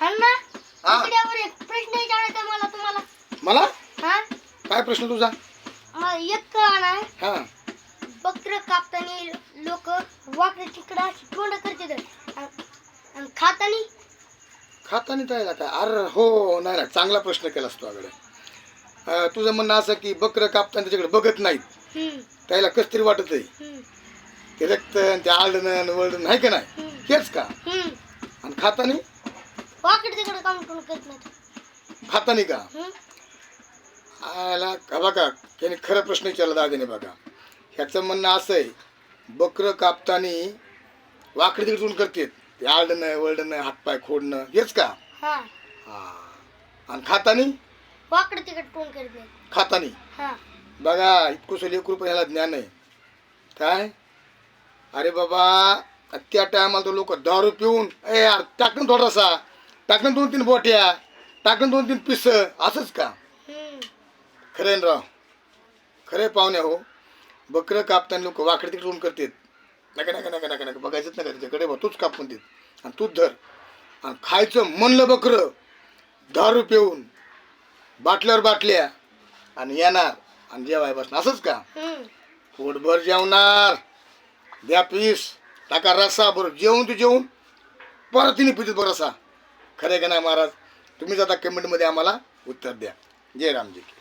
अण्णा हा? इकड्यावर एक प्रश्न विचारायचा मला तुम्हाला. मला? हा? काय प्रश्न तुझा? एक हा. बकर कापताना लोक वाकडे तिकडे अशी तोंड करतात. आणि खातानी? खातानी काय काय? अरे हो नाही नाही. चांगला प्रश्न केलास तू अगड तुझं म्हणणं असं की बकरं कापताना त्याच्याकडे बघत नाहीत. हम्म, त्याला कस तरी वाटत आहे? हम्म, ते रक्त आणि ते आळणं वळणं नाही का नाही? हम्म, हेच का? हम्म. आणि खातानी? वाकडे तिकडे काम कोण करत नाही खातानी का आला का बघा त्याने खरं प्रश्न विचारला दादाने बघा. ह्याचं म्हणणं असं आहे बकरं कापतानी वाकडी तिकडून करतात. ते आळणं वळणं हातपाय खोडणं हेच का? हा. हा. आणि खातानी? वाकडे तिकडे तोंड करत नाही खातानी? हा. बघा इतकंसं लेकरू पण ह्याला ज्ञान आहे. काय? अरे बाबा त्या टायमाला तो लोक दारू पिऊन ए यार टाकणं थोडासा टाकणं दोन तीन बोट्या टाकणं दोन तीन पिस असंच का? खरं राव? खरे पाहुणे हो. बकरं कापताना लोक वाकडे तिकडून करतात. नका नका नका नका नका बघायचंच नका त्याच्याकडे. बा तूच कापून देत. आणि तूच धर. आणि खायचं म्हणलं बकरं दारू पिऊन बाटल्यावर बाटल्या आणि येणार. आणि जेवाय बसणार. असंच का. पोटभर जेवणार. द्या पीस. टाका रस्सा बरोबर जेवून तू जेवून. परत तिने पितीत बरं रस्सा. खरं का नाही महाराज? तुम्हीच आता कमेंटमध्ये आम्हाला उत्तर द्या. जय रामजी. की